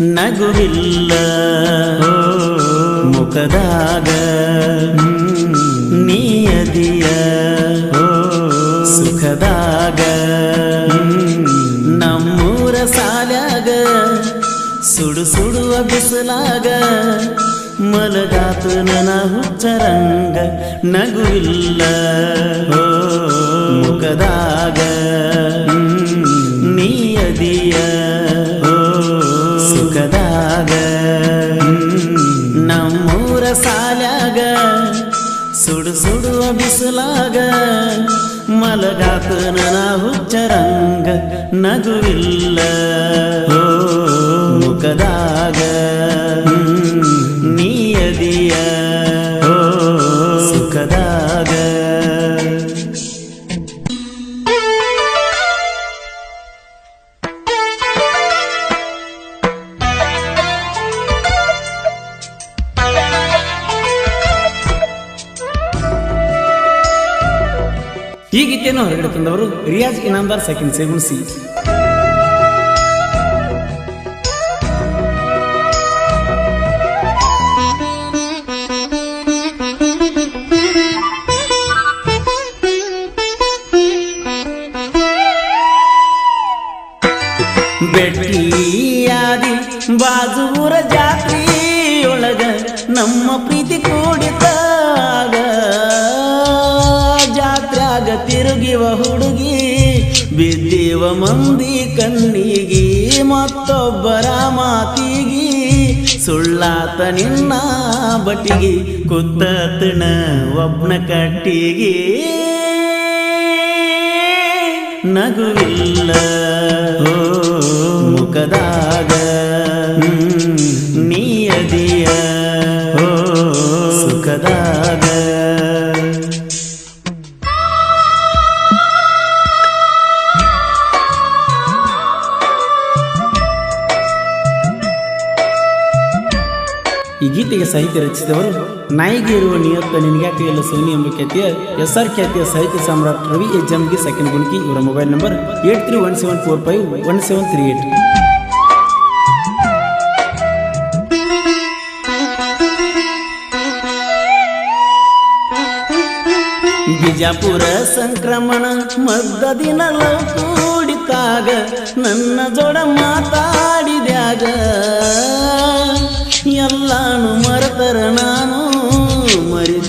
ನಗುವಿಲ್ಲ. ಮುಖದಾಗ ನೀಯದಿಯ. ಸುಖದಾಗ ನಮ್ಮೂರ ಸಾಲಾಗ ಸುಡು ಸುಡುವ ಬಿಸಿಲಾಗ ಮಲಗಾತು ನನ ಹುಚ್ಚರಂಗ ನಗುವಿಲ್ಲ. ಮುಖದಾಗ ನೀಯದಿಯ. ಸುಡು ಸುಡುವ ಬಿಸಿಲಾಗ ಮಲಗಾತು ನನ ಹುಚ್ಚರಂಗ ನಗುವಿಲ್ಲ ಮುಖದಾಗ ನೀಯದಿಯ ಈ ಗೀತೆಯನ್ನು ಹೊರಗಡೆ ತಂದವರು ರಿಯಾಜ್ ಇನಾಮ್ದಾರ್ ಸೆಕೆಂಡ್ ಸೇಗುಣಿಸಿ ಮತ್ತೊಬ್ಬರ ಮಾತಿಗಿ ಸುಳ್ಳಾತ ನಿನ್ನ ಬಟ್ಟಿಗಿ ಕುತ್ತತನ ಒಬ್ನ ಕಟ್ಟಿಗಿ. ನಗುವಿಲ್ಲ ಮುಖದಾಗ ನೀಯದಿಯ ಸುಖದಾಗ. ಸಾಹಿತ್ಯ ರಚಿಸಿದವರು, ನಾಯಿಗೆ ಇರುವ ನಿಯತ್ತ ನಿನಗ್ಯಾಕೆ ಎಲ್ಲ ಸೋನಿ ಎಂಬ ಖ್ಯಾತಿಯ ಎಸ್ ಆರ್ ಖ್ಯಾತಿಯ ಸಾಹಿತ್ಯ ಸಮ್ರಾಟ್ ರವಿ ಎಚ್ ಎಂಗೆ ಸೆಕೆಂಡ್ ಗುಣಕಿ. ಇವರ mobile number eight three one seven four five one seven three eight. Bijapur ಸಂಕ್ರಮಣ ಮದ್ದದಿನ ಕೂಡಿತಾಗ ನನ್ನ ಜೋಡ ಮಾತಾಡಿದ್ಯಾಗ. ಎಲ್ಲಾನು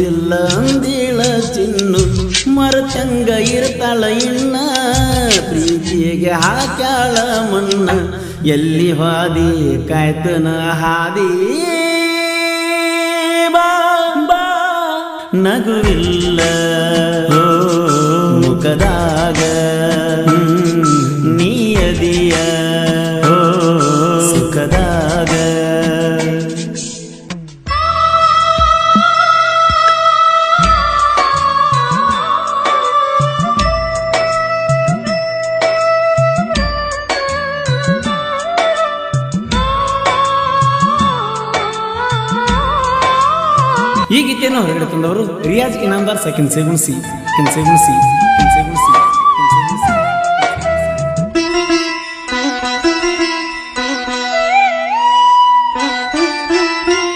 ಮರಿದಿಲ್ಲ ಅಂದಿಳ ಚಿನ್ನು ಮರತಂಗ ಇರ್ತಾಳ ಇನ್ನ ಪ್ರೀತಿಗೆ ಹಾಕ್ಯಾಳ ಮಣ್ಣ ಎಲ್ಲಿ ಹಾದಿ ಕಾಯ್ತನ ಹಾದಿ? ನಗುವಿಲ್ಲ. ಮುಖದಾಗ ಈ ಗೀತೆಯನ್ನು ಹೊರಗಡೆ ತಂದವರು ರಿಯಾಜ್ ಇನಾಮ್ದಾರ್ ಸೇಗುಣಿಸಿ ಸೆಕೆಂಡ್ ಸೇಗುಣಿಸಿ ಸಿ ಸೇಗುಣಿಸಿ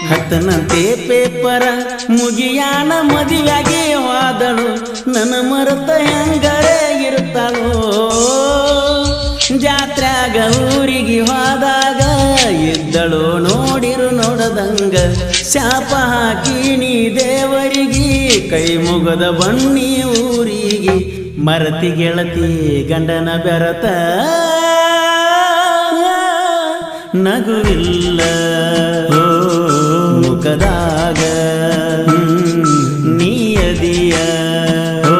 ಹತ್ತನಂತೆ ಪೇಪರ ಮುಗಿಯಾನ ಮದುವೆಗೆ ಹೋದಳು ನನ್ನ ಮರೆತ ಹೆಂಗರೆ ಇರುತ್ತಾಳೋ? ಜಾತ್ರೆಗ ಊರಿಗೆ ಹೋದಾಗ ಇದ್ದಳು ನೋಡಿರು ನೋಡದಂಗ ಶಾಪ ಹಾಕಿಣಿ ದೇವರಿಗೆ ಕೈ ಮುಗದ ಬನ್ನಿ ಊರಿಗೆ ಮರತಿ ಗೆಳತಿ ಗಂಡನ ಬೆರತ. ನಗುವಿಲ್ಲ ಮುಖದಾಗ ನೀಯದಿಯ ಓ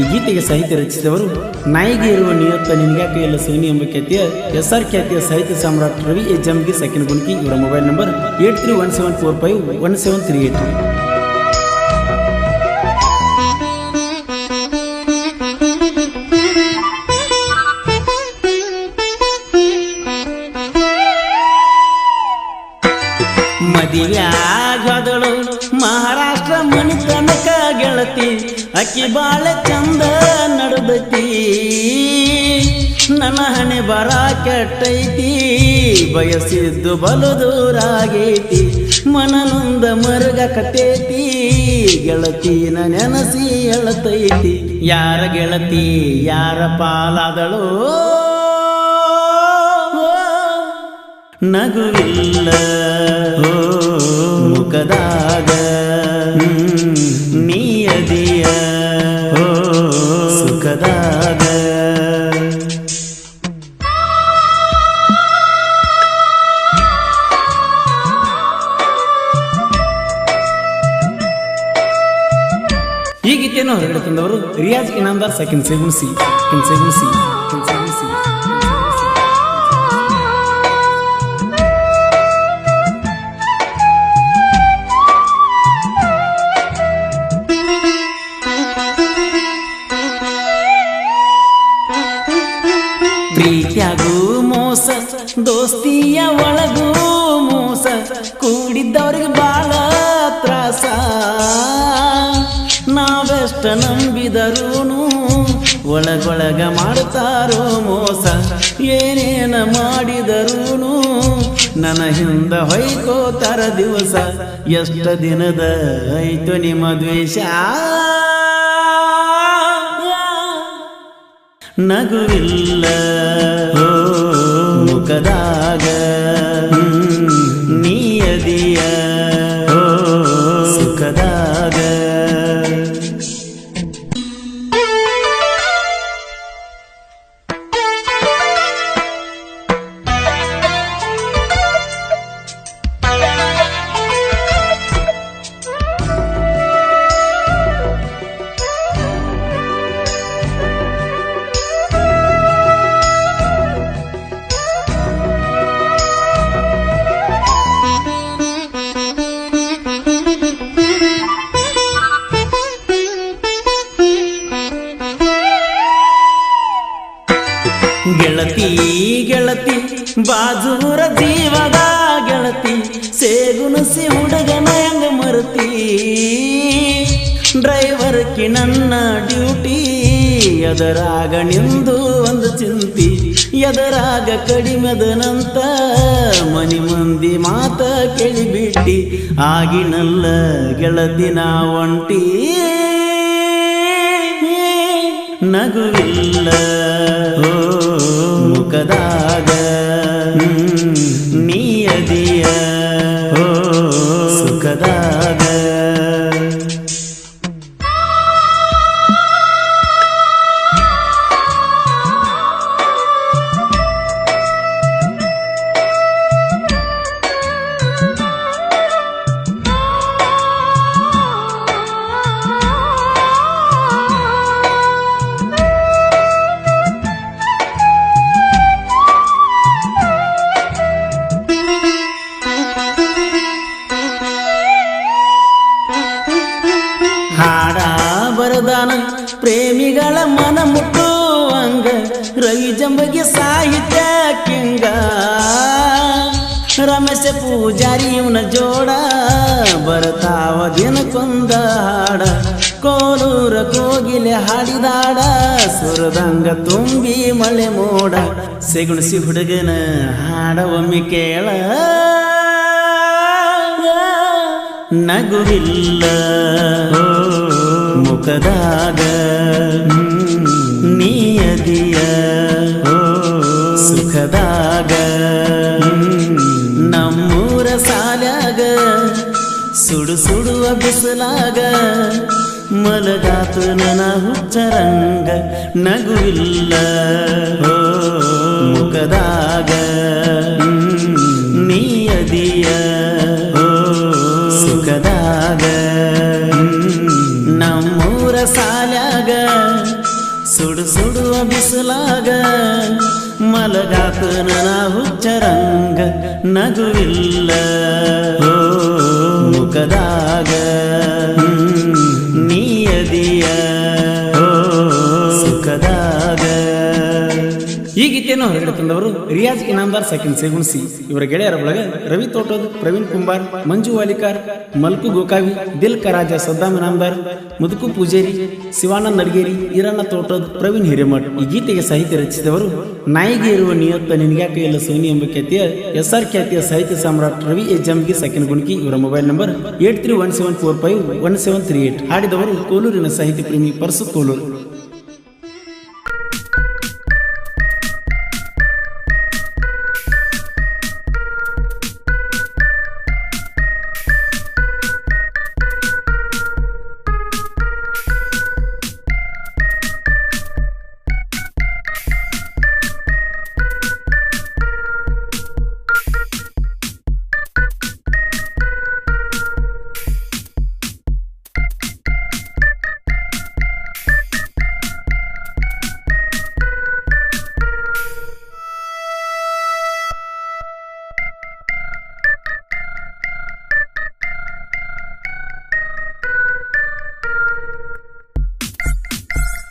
ಈ ಗೀತೆಗೆ ಸಾಹಿತ್ಯ ರಚಿಸಿದವರು ನಾಯಿಗೆ ಇರುವ ನಿಯತ್ತ ನಿನ್ಗಾಕೆ ಎಲ್ಲ ಸೋನಿ ಎಂಬ ಖ್ಯಾತಿಯ ಎಸ್ ಆರ್ ಖ್ಯಾತಿಯ ಸಾಹಿತ್ಯ ಸಮ್ರಾಟ್ ರವಿ ಎಚ್ ಜಮ್ಗಿ ಸೆಕೆಂಡ್ ಗುಣಿಕಿ. ಇವರ mobile number eight three one seven four five one seven three eight. ಆಗದಳು ಮನಿ ತನಕ ಗೆಳತಿ ಅಕ್ಕಿ ಬಾಳ ಚಂದ ನಡದತಿ ನನ್ನ ಹಣೆ ಬರ ಕೆಟ್ಟೈತಿ, ಬಯಸಿದ್ದು ಬಲು ದೂರಾಗೈತಿ ಮನನೊಂದ ಮರುಗ ಕತೈತಿ ಗೆಳತಿ ನೆನಸಿ ಎಳತೈತಿ. ಯಾರ ಗೆಳತಿ, ಯಾರ ಪಾಲಾದಳು? ನಗುವಿಲ್ಲ, ಮುಖದಾಗ. ಸುಖದಾಗ ಈ ಗೀತೆಯನ್ನು ಹೊರಗಡೆ ತಂದವರು ರಿಯಾಜ್ ಇನಾಮ್ದಾರ್ ಸೆಕೆಂಡ್ ಸೆಗುನ್ ಸಿ ಸೆಕೆಂಡ್ ಸೆಗುನ್ ಮೋಸ ಏನೇನ ಮಾಡಿದರೂನು ನನ್ನ ಹಿಂದ ಹೊಯ್ಕೋತಾರ ದಿವಸ. ಎಷ್ಟ ದಿನದ ಐತು ನಿಮ್ಮ ದ್ವೇಷ? ನಗುವಿಲ್ಲ. ಮುಖದಾಗ ಬಾಜೂರ ಜೀವದ ಗೆಳತಿ ಸೇಗುಣಸಿ ಹುಡುಗನ ಹೆಂಗ ಮರುತಿ? ಡ್ರೈವರ್ ಕಿ ನನ್ನ ಡ್ಯೂಟಿ, ಎದರಾಗ ನಿಂದು ಒಂದು ಚಿಂತಿ, ಎದರಾಗ ಕಡಿಮೆದನಂತ ಮನಿ ಮಂದಿ ಮಾತ ಕೇಳಿಬಿಟ್ಟಿ, ಆಗಿನಲ್ಲ ಗೆಳತಿನ ಒಂಟಿ. ನಗುವಿಲ್ಲ ಮುಖದಾಗ ಬರದಾನ. ಪ್ರೇಮಿಗಳ ಮನ ಮುಟ್ಟುವಂಗ ರವಿ ಜಂಬಗೆ ಸಾಹಿತ್ಯ ಕಿಂಗ. ರಮೇಶ ಪೂಜಾರಿ ಇವನ ಜೋಡ ಬರತಾವ ದಿನಕ್ಕೊಂದ ಹಾಡ. ಕೋಲೂರ ಕೋಗಿಲೆ ಹಾಡಿದಾಡ, ಸುರದಂಗ ತುಂಬಿ ಮಳೆ ಮೋಡ. ಸೆಗುಣಿಸಿ ಹುಡುಗನ ಹಾಡ ಒಮ್ಮೆ ಕೇಳ. ನಗುವಿಲ್ಲ. ಹ್ಮ್, ನೀಯದಿಯ ಸುಖದಾಗ ನಮ್ಮೂರ ಸಾಲಾಗ ಸುಡು ಸುಡುವ ಬಿಸಿಲಾಗ ಮಲಗಾತು ನನ ಹುಚ್ಚರಂಗ ನಗುವಿಲ್ಲ ಮುಖದಾಗ ನೀಯದಿಯ ಸುಖದಾಗ ಸಾಲ್ಯಾಗ ಸುಡು ಸುಡುವ ಬಿಸಿಲಾಗ ಮಲಗಾತ ನನ ಹುಚ್ಚರಂಗ ನಗುವಿಲ್ಲ ಓ ಮುಖದಾಗ ಓ ಗೀತೆಯನ್ನು ಹೊರಗಡೆ ತಂದವರು ರಿಯಾಜ್ ಇನಾಮ್ದಾರ್ ಸೆಕೆಂಡ್ ಸೇಗುಣಿಸಿ ಇವರ ಗೆಳೆಯರ ಬಳಗ ರವಿ ತೋಟದ್ ಪ್ರವೀಣ್ ಕುಂಬಾರ್, ಮಂಜು ವಾಲಿಕಾರ್, ಮಲ್ಕು ಗೋಕಾವಿ ದಿಲ್ ಕರಾಜ ಸದ್ದಾಮ್ ಇನಾಮ್ದಾರ್, ಮುದುಕು ಪೂಜೇರಿ, ಶಿವಾನಂದ್ ನಡಗೇರಿ, ಈರಣ್ಣ ತೋಟದ್ ಪ್ರವೀಣ್ ಹಿರೇಮಠ್. ಈ ಗೀತೆಗೆ ಸಾಹಿತ್ಯ ರಚಿಸಿದವರು ನಾಯಿಗೆ ಇರುವ ನಿಯತ್ತ ನಿನಗ್ಯಾಕೆ ಇಲ್ಲ ಸೋನಿ ಎಂಬ ಖ್ಯಾತಿಯ ಎಸ್ ಆರ್ ಖ್ಯಾತಿಯ ಸಾಹಿತ್ಯ ಸಾಮ್ರಾಟ್ ರವಿ ಎ. ಸೆಕೆಂಡ್ ಗುಣಕಿ. ಇವರ mobile number eight three one seven four five one seven three eight. ಹಾಡಿದವರು ಕೋಲೂರಿನ ಸಾಹಿತ್ಯ ಪ್ರೇಮಿ ಪರ್ಸು ಕೋಲೂರು.